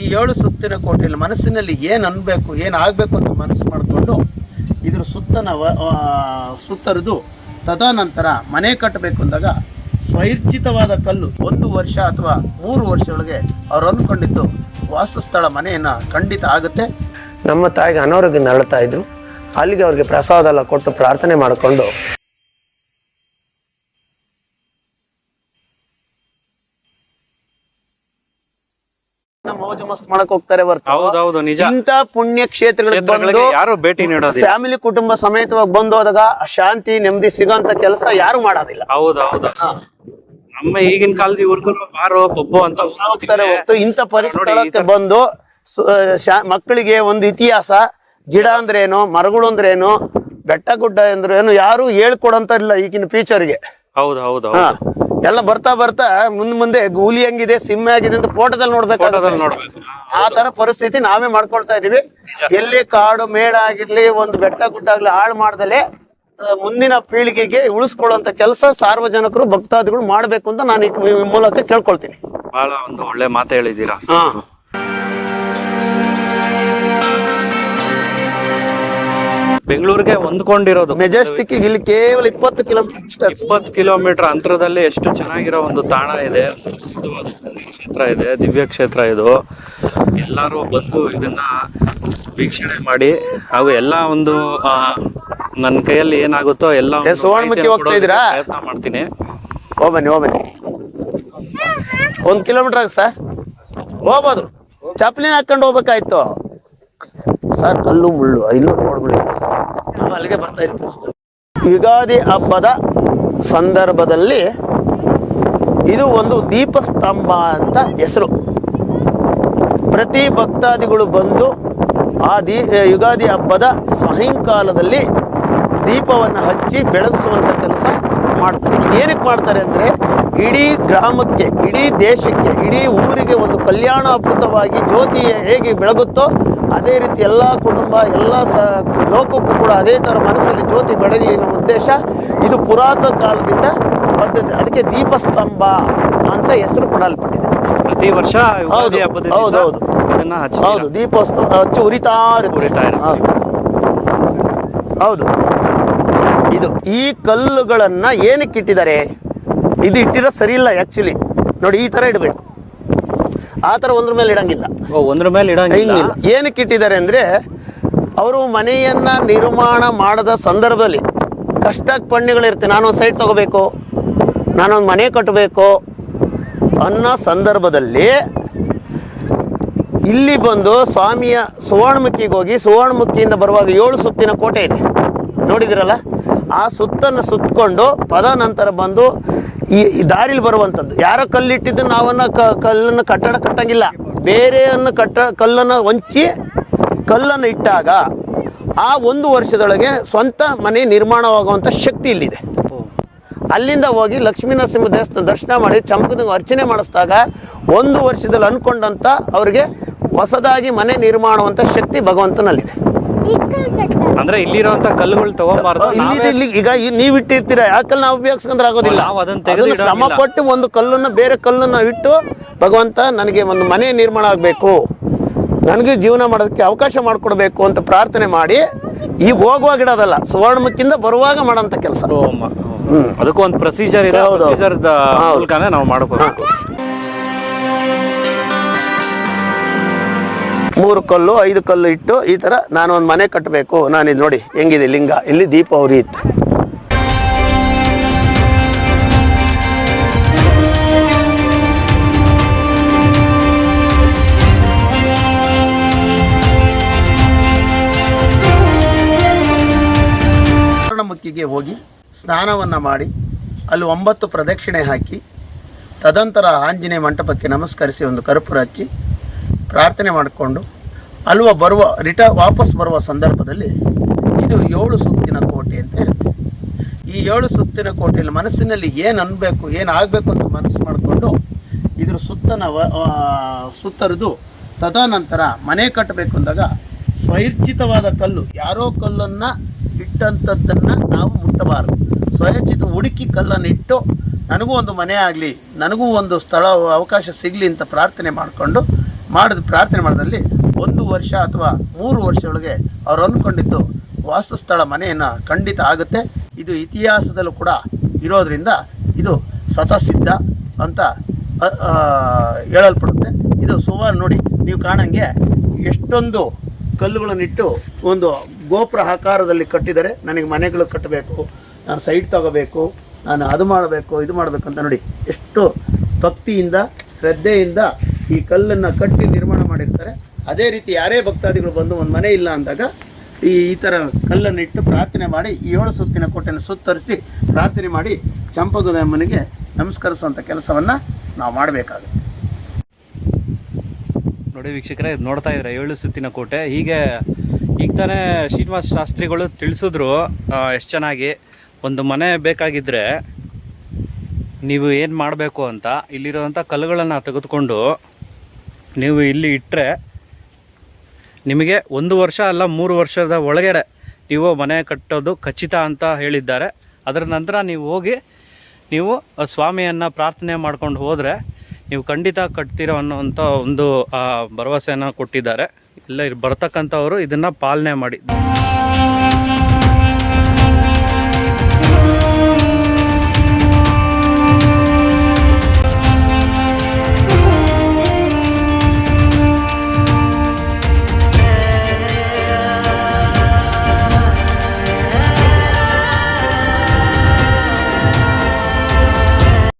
ಈ ಏಳು ಸುತ್ತಿನ ಕೋಟೆಯಲ್ಲಿ ಮನಸ್ಸಿನಲ್ಲಿ ಏನು ಅನ್ಬೇಕು, ಏನು ಆಗಬೇಕು ಅಂತ ಮನಸ್ಸು ಮಾಡಿಕೊಂಡು ಇದ್ರ ಸುತ್ತನ ಸುತ್ತರಿದು ತದನಂತರ ಮನೆ ಕಟ್ಟಬೇಕು ಅಂದಾಗ ಸ್ವೈರ್ಜಿತವಾದ ಕಲ್ಲು ಒಂದು ವರ್ಷ ಅಥವಾ ಮೂರು ವರ್ಷದೊಳಗೆ ಅವರು ಅಂದ್ಕೊಂಡಿದ್ದು ವಾಸಸ್ಥಳ ಮನೆಯನ್ನು ಖಂಡಿತ ಆಗುತ್ತೆ. ನಮ್ಮ ತಾಯಿಗೆ ಅನಾರೋಗ್ಯ ನರಳ್ತಾ ಇದ್ರು. ಅಲ್ಲಿಗೆ ಅವ್ರಿಗೆ ಪ್ರಸಾದ ಎಲ್ಲ ಕೊಟ್ಟು ಪ್ರಾರ್ಥನೆ ಮಾಡಿಕೊಂಡು ಮೋಜು ಮಸ್ತ್ ಮಾಡಕ್ ಹೋಗ್ತಾರೆ ಹೌದೌದು ನಿಜ. ಇಂಥ ಪುಣ್ಯ ಕ್ಷೇತ್ರಗಳಿಗೆ ಬಂದು ಯಾರು ಭೇಟಿ ನೀಡೋದಿಲ್ಲ. ಫ್ಯಾಮಿಲಿ ಕುಟುಂಬ ಸಮೇತವಾಗಿ ಬಂದು ಹೋದಾಗ ಶಾಂತಿ ನೆಮ್ಮದಿ ಸಿಗೋಂತ ಕೆಲಸ ಯಾರು ಮಾಡೋದಿಲ್ಲ. ಹೌದೌದು. ನಮ್ಮ ಈಗಿನ ಕಾಲದ ಇವ್ರಿಗೂ ಬಾರೋ ಪಬ್ಬು ಅಂತ ಹೋಗ್ತಾರೆ ಇಂಥ ಪರಿಸ್ಥಳಕ್ಕೆ ಬಂದು ಮಕ್ಕಳಿಗೆ ಒಂದು ಇತಿಹಾಸ ಗಿಡ ಅಂದ್ರೇನು ಮರಗಳು ಅಂದ್ರೇನು ಬೆಟ್ಟ ಗುಡ್ಡ ಅಂದ್ರೇನು ಯಾರು ಹೇಳ್ಕೊಡಂತ ಇಲ್ಲ ಈಗಿನ ಫೀಚರ್ಗೆ ಹೌದು ಹೌದು. ಹಾ. ಎಲ್ಲ ಬರ್ತಾ ಬರ್ತಾ ಮುಂದ್ ಮುಂದೆ ಗೂಲಿ ಹಂಗಿದೆ ಸಿಮ್ಮೆ ಆಗಿದೆ ಅಂತ ಫೋಟೋದಲ್ಲಿ ನೋಡ್ಬೇಕು ಆ ತರ ಪರಿಸ್ಥಿತಿ ನಾವೇ ಮಾಡ್ಕೊಳ್ತಾ ಇದೀವಿ. ಎಲ್ಲಿ ಕಾಡು ಮೇಡ ಆಗಿರ್ಲಿ ಒಂದು ಬೆಟ್ಟ ಗುಡ್ಡ ಆಗ್ಲಿ ಹಾಳು ಮಾಡ್ದಲೆ ಮುಂದಿನ ಪೀಳಿಗೆಗೆ ಉಳಿಸ್ಕೊಳ್ಳುವಂತ ಕೆಲಸ ಸಾರ್ವಜನಿಕರು ಭಕ್ತಾದಿಗಳು ಮಾಡ್ಬೇಕು ಅಂತ ನಾನು ಈ ಈ ಮೂಲಕ ಕೇಳ್ಕೊಳ್ತೀನಿ. ಬಹಳ ಒಂದು ಒಳ್ಳೆ ಮಾತು ಹೇಳಿದ್ದೀರಾ. ಬೆಂಗಳೂರಿಗೆ ಹೊಂದ್ಕೊಂಡಿರೋದು. ಮೆಜೆಸ್ಟಿಕ್ ಇಲ್ಲಿ ಕೇವಲ ಇಪ್ಪತ್ತು ಕಿಲೋಮೀಟರ್ ಇಪ್ಪತ್ತು ಕಿಲೋಮೀಟರ್ ಅಂತರದಲ್ಲಿ ಎಷ್ಟು ಚೆನ್ನಾಗಿರೋ ಒಂದು ತಾಣ ಇದೆ. ಪ್ರಸಿದ್ಧವಾದ ಕ್ಷೇತ್ರ ಇದೆ ದಿವ್ಯ ಕ್ಷೇತ್ರ ಇದು. ಎಲ್ಲರೂ ಬಂದು ಇದನ್ನ ವೀಕ್ಷಣೆ ಮಾಡಿ ಹಾಗೂ ಎಲ್ಲ ಒಂದು ನನ್ನ ಕೈಯಲ್ಲಿ ಏನಾಗುತ್ತೋ ಎಲ್ಲ ಸುವರ್ಣಮುಖಿ ಹೋಗ್ತಾ ಇದ್ದೀರಾ? ಪ್ರಯತ್ನ ಮಾಡ್ತೀನಿ. ಹೋಗ್ಬನ್ನಿ ಹೋಗ್ಬನ್ನಿ. ಒಂದ್ ಕಿಲೋಮೀಟರ್ ಆಗ ಸರ್. ಹೋಗ್ಬೋದು. ಚಪ್ಪಲಿನ ಹಾಕೊಂಡು ಹೋಗ್ಬೇಕಾಯ್ತು. ಸರ್ ಕಲ್ಲು ಮುಳ್ಳು ಇನ್ನೂ ಅಲ್ಲಿಗೆ ಬರ್ತಾ ಯುಗಾದಿ ಹಬ್ಬದ ಸಂದರ್ಭದಲ್ಲಿ ಇದು ಒಂದು ದೀಪಸ್ತಂಭ ಅಂತ ಹೆಸರು. ಪ್ರತಿ ಭಕ್ತಾದಿಗಳು ಬಂದು ಆ ದೀ ಯುಗಾದಿ ಹಬ್ಬದ ಸಾಯಂಕಾಲದಲ್ಲಿ ದೀಪವನ್ನು ಹಚ್ಚಿ ಬೆಳಗಿಸುವಂಥ ಕೆಲಸ ಮಾಡ್ತಾರೆ. ಏನಕ್ಕೆ ಮಾಡ್ತಾರೆ ಅಂದರೆ ಇಡೀ ಗ್ರಾಮಕ್ಕೆ, ಇಡೀ ದೇಶಕ್ಕೆ, ಇಡೀ ಊರಿಗೆ ಒಂದು ಕಲ್ಯಾಣಾಪೃತವಾಗಿ ಜ್ಯೋತಿ ಹೇಗೆ ಬೆಳಗುತ್ತೋ ಅದೇ ರೀತಿ ಎಲ್ಲ ಕುಟುಂಬ ಎಲ್ಲ ಸ ಲೋಕಕ್ಕೂ ಕೂಡ ಅದೇ ಥರ ಮನಸ್ಸಲ್ಲಿ ಜ್ಯೋತಿ ಬೆಳಗಲಿ ಅನ್ನೋ ಉದ್ದೇಶ ಇದು ಪುರಾತನ ಕಾಲದಿಂದ ಪದ್ಧತಿ ಅದಕ್ಕೆ ದೀಪಸ್ತಂಭ ಅಂತ ಹೆಸರು ಕೊಡಲ್ಪಟ್ಟಿದೆ. ಪ್ರತಿ ವರ್ಷ ಹೌದು, ಹೌದು, ದೀಪೋತ್ಸವ ಹಚ್ಚಿ ಉರಿತಾ ಇರುತ್ತೆ. ಉರಿತಾ ಹೌದು. ಹೌದು ಇದು ಈ ಕಲ್ಲುಗಳನ್ನ ಏನಕ್ಕೆ ಇಟ್ಟಿದ್ದಾರೆ? ಇದು ಇಟ್ಟಿರೋ ಸರಿ ಇಲ್ಲ ಆಕ್ಚುಲಿ ನೋಡಿ ಈ ತರ ಇಡಬೇಕು. ಆ ಥರ ಒಂದ್ರ ಮೇಲೆ ಇಡಂಗಿಲ್ಲ. ಓ, ಒಂದ್ರ ಮೇಲೆ ಇಡಂಗಿಲ್ಲ? ಏನಕ್ಕೆ ಇಟ್ಟಿದ್ದಾರೆ ಅಂದ್ರೆ ಅವರು ಮನೆಯನ್ನ ನಿರ್ಮಾಣ ಮಾಡದ ಸಂದರ್ಭದಲ್ಲಿ ಕಷ್ಟ ನಾನು ನಾನೊಂದು ಸೈಟ್ ತಗೋಬೇಕು ನಾನೊಂದು ಮನೆ ಕಟ್ಟಬೇಕು ಅನ್ನೋ ಸಂದರ್ಭದಲ್ಲಿ ಇಲ್ಲಿ ಬಂದು ಸ್ವಾಮಿಯ ಸುವರ್ಣಮುಖಿಗೆ ಹೋಗಿ ಸುವರ್ಣಮುಖಿಯಿಂದ ಬರುವಾಗ ಏಳು ಸುತ್ತಿನ ಕೋಟೆ ಇದೆ. ನೋಡಿದಿರಲ್ಲ? ಆ ಸುತ್ತನ್ನು ಸುತ್ತಕೊಂಡು ಪದ ನಂತರ ಬಂದು ಈ ದಾರಿಲಿ ಬರುವಂಥದ್ದು ಯಾರೋ ಕಲ್ಲಿಟ್ಟಿದ್ದು ನಾವನ್ನ ಕಲ್ಲನ್ನು ಕಟ್ಟಡ ಕಟ್ಟಂಗಿಲ್ಲ. ಬೇರೆಯನ್ನು ಕಟ್ಟ, ಕಲ್ಲನ್ನು ಹೊಂಚಿ ಕಲ್ಲನ್ನು ಇಟ್ಟಾಗ ಆ ಒಂದು ವರ್ಷದೊಳಗೆ ಸ್ವಂತ ಮನೆ ನಿರ್ಮಾಣವಾಗುವಂಥ ಶಕ್ತಿ ಇಲ್ಲಿದೆ. ಅಲ್ಲಿಂದ ಹೋಗಿ ಲಕ್ಷ್ಮೀ ನರಸಿಂಹ ದೇವಸ್ಥಾನ ದರ್ಶನ ಮಾಡಿ ಚಮಕದ ಅರ್ಚನೆ ಮಾಡಿಸಿದಾಗ ಒಂದು ವರ್ಷದಲ್ಲಿ ಅನ್ಕೊಂಡಂತ ಅವರಿಗೆ ಹೊಸದಾಗಿ ಮನೆ ನಿರ್ಮಾಣವಂಥ ಶಕ್ತಿ ಭಗವಂತನಲ್ಲಿದೆ. ಅಂದ್ರೆ ಇಲ್ಲಿರುವಂತ ಕಲ್ಲುಗಳು ತಗೋಬಾರ್ದು. ಇಲ್ಲಿ ಈಗ ನೀವ್ ಇಟ್ಟಿರ್ತೀರಾ ಇಟ್ಟಿರ್ತೀರ ಕಲ್ಲು ನಾವು ಉಪಯೋಗಿಸ್ಕೊಂಡ್ರೆ ಆಗೋದಿಲ್ಲ. ನಾವು ಅದನ್ನ ತೆಗೆದು ಶ್ರಮ ಪಟ್ಟು ಒಂದು ಕಲ್ಲನ್ನ ಬೇರೆ ಕಲ್ಲನ್ನ ಇಟ್ಟು ಭಗವಂತ ನನಗೆ ಒಂದು ಮನೆ ನಿರ್ಮಾಣ ಆಗಬೇಕು. ನನಗೆ ಜೀವನ ಮಾಡೋದಕ್ಕೆ ಅವಕಾಶ ಮಾಡಿಕೊಡ್ಬೇಕು ಅಂತ ಪ್ರಾರ್ಥನೆ ಮಾಡಿ ಈಗ ಹೋಗುವಾಗ ಇಡೋದಲ್ಲ ಸುವರ್ಣಮುಖಿಂದ ಬರುವಾಗ ಮಾಡೋಂಥ ಕೆಲಸ. ಅದಕ್ಕೂ ಒಂದು ಪ್ರೊಸೀಜರ್ ಇದೆ. ಪ್ರೊಸೀಜರ್ ಮೂಲಕನೇ ನಾವು ಮಾಡ್ಕೋಬೇಕು. ಮೂರು ಕಲ್ಲು, ಐದು ಕಲ್ಲು ಇಟ್ಟು ಈ ತರ ನಾನು ಒಂದು ಮನೆ ಕಟ್ಟಬೇಕು ನಾನು ಇದು ನೋಡಿ, ಹೆಂಗಿದೆ ಲಿಂಗ? ಇಲ್ಲಿ ದೀಪ ಇತ್ತು. ಮುಖಿಗೆ ಹೋಗಿ ಸ್ನಾನವನ್ನು ಮಾಡಿ, ಅಲ್ಲಿ ಒಂಬತ್ತು ಪ್ರದಕ್ಷಿಣೆ ಹಾಕಿ, ತದಂತರ ಆಂಜನೇಯ ಮಂಟಪಕ್ಕೆ ನಮಸ್ಕರಿಸಿ ಒಂದು ಕರ್ಪೂರ ಹಚ್ಚಿ, ಪ್ರಾರ್ಥನೆ ಮಾಡಿಕೊಂಡು ಅಲ್ವ ಬರುವ, ರಿಟ ವಾಪಸ್ ಬರುವ ಸಂದರ್ಭದಲ್ಲಿ ಇದು ಏಳು ಸುತ್ತಿನ ಕೋಟೆ ಅಂತ ಇರುತ್ತೆ. ಈ ಏಳು ಸುತ್ತಿನ ಕೋಟೆಯಲ್ಲಿ ಮನಸ್ಸಿನಲ್ಲಿ ಏನು ಅನ್ಬೇಕು, ಏನು ಆಗಬೇಕು ಅಂತ ಮನಸ್ಸು ಮಾಡಿಕೊಂಡು ಇದ್ರ ಸುತ್ತನ ಸುತ್ತರಿದು ತದನಂತರ ಮನೆ ಕಟ್ಟಬೇಕು ಅಂದಾಗ ಸ್ವೈರ್ಚಿತವಾದ ಕಲ್ಲು, ಯಾರೋ ಕಲ್ಲನ್ನು ಇಟ್ಟಂಥದ್ದನ್ನು ನಾವು ಮುಟ್ಟಬಾರದು. ಸ್ವಯಚಿತ ಹುಡುಕಿ ಕಲ್ಲನ್ನು ಇಟ್ಟು ನನಗೂ ಒಂದು ಮನೆ ಆಗಲಿ, ನನಗೂ ಒಂದು ಸ್ಥಳ, ಅವಕಾಶ ಸಿಗಲಿ ಅಂತ ಪ್ರಾರ್ಥನೆ ಮಾಡಿಕೊಂಡು ಮಾಡಿದ ಪ್ರಾರ್ಥನೆ ಮಾಡೋದ್ರಲ್ಲಿ ಒಂದು ವರ್ಷ ಅಥವಾ ಮೂರು ವರ್ಷದೊಳಗೆ ಅವರು ಅಂದ್ಕೊಂಡಿದ್ದು ವಾಸಸ್ಥಳ ಮನೆಯನ್ನು ಖಂಡಿತ ಆಗುತ್ತೆ. ಇದು ಇತಿಹಾಸದಲ್ಲೂ ಕೂಡ ಇರೋದರಿಂದ ಇದು ಸ್ವತಃಸಿದ್ಧ ಅಂತ ಹೇಳಲ್ಪಡುತ್ತೆ. ಇದು ಸುಮಾರು ನೋಡಿ, ನೀವು ಕಾಣಂಗೆ ಎಷ್ಟೊಂದು ಕಲ್ಲುಗಳನ್ನಿಟ್ಟು ಒಂದು ಗೋಪುರ ಆಕಾರದಲ್ಲಿ ಕಟ್ಟಿದರೆ ನನಗೆ ಮನೆಗಳು ಕಟ್ಟಬೇಕು, ನಾನು ಸೈಟ್ ತಗೋಬೇಕು, ನಾನು ಅದು ಮಾಡಬೇಕು, ಇದು ಮಾಡಬೇಕು ಅಂತ ನೋಡಿ, ಎಷ್ಟು ಭಕ್ತಿಯಿಂದ, ಶ್ರದ್ಧೆಯಿಂದ ಈ ಕಲ್ಲನ್ನು ಕಟ್ಟಿ ನಿರ್ಮಾಣ ಮಾಡಿರ್ತಾರೆ. ಅದೇ ರೀತಿ ಯಾರೇ ಭಕ್ತಾದಿಗಳು ಬಂದು ಒಂದು ಮನೆ ಇಲ್ಲ ಅಂದಾಗ ಈ ಈ ಥರ ಕಲ್ಲನ್ನು ಇಟ್ಟು ಪ್ರಾರ್ಥನೆ ಮಾಡಿ ಏಳು ಸುತ್ತಿನ ಕೋಟೆಯನ್ನು ಸುತ್ತರಿಸಿ ಪ್ರಾರ್ಥನೆ ಮಾಡಿ ಚಂಪಗದಮ್ಮನಿಗೆ ನಮಸ್ಕರಿಸುವಂಥ ಕೆಲಸವನ್ನು ನಾವು ಮಾಡಬೇಕಾಗುತ್ತೆ. ನೋಡಿ ವೀಕ್ಷಕರೇ ನೋಡ್ತಾ ಇದ್ದಾರೆ ಏಳು ಸುತ್ತಿನ ಕೋಟೆ. ಹೀಗೆ ಈಗ ತಾನೇ ಶ್ರೀನಿವಾಸ ಶಾಸ್ತ್ರಿಗಳು ತಿಳಿಸಿದ್ರು ಎಷ್ಟು ಚೆನ್ನಾಗಿ. ಒಂದು ಮನೆ ಬೇಕಾಗಿದ್ದರೆ ನೀವು ಏನು ಮಾಡಬೇಕು ಅಂತ ಇಲ್ಲಿರೋವಂಥ ಕಲ್ಲುಗಳನ್ನು ತೆಗೆದುಕೊಂಡು ನೀವು ಇಲ್ಲಿ ಇಟ್ಟರೆ ನಿಮಗೆ ಒಂದು ವರ್ಷ ಅಲ್ಲ, ಮೂರು ವರ್ಷದ ಒಳಗಡೆ ನೀವು ಮನೆ ಕಟ್ಟೋದು ಖಚಿತ ಅಂತ ಹೇಳಿದ್ದಾರೆ. ಅದರ ನಂತರ ನೀವು ಹೋಗಿ ನೀವು ಸ್ವಾಮಿಯನ್ನು ಪ್ರಾರ್ಥನೆ ಮಾಡ್ಕೊಂಡು ಹೋದರೆ ನೀವು ಖಂಡಿತ ಕಟ್ತೀರೋ ಅನ್ನೋವಂಥ ಒಂದು ಭರವಸೆಯನ್ನು ಕೊಟ್ಟಿದ್ದಾರೆ. ಇಲ್ಲ ಇಲ್ಲಿ, ಬರ್ತಕ್ಕಂಥವರು ಇದನ್ನು ಪಾಲನೆ ಮಾಡಿ.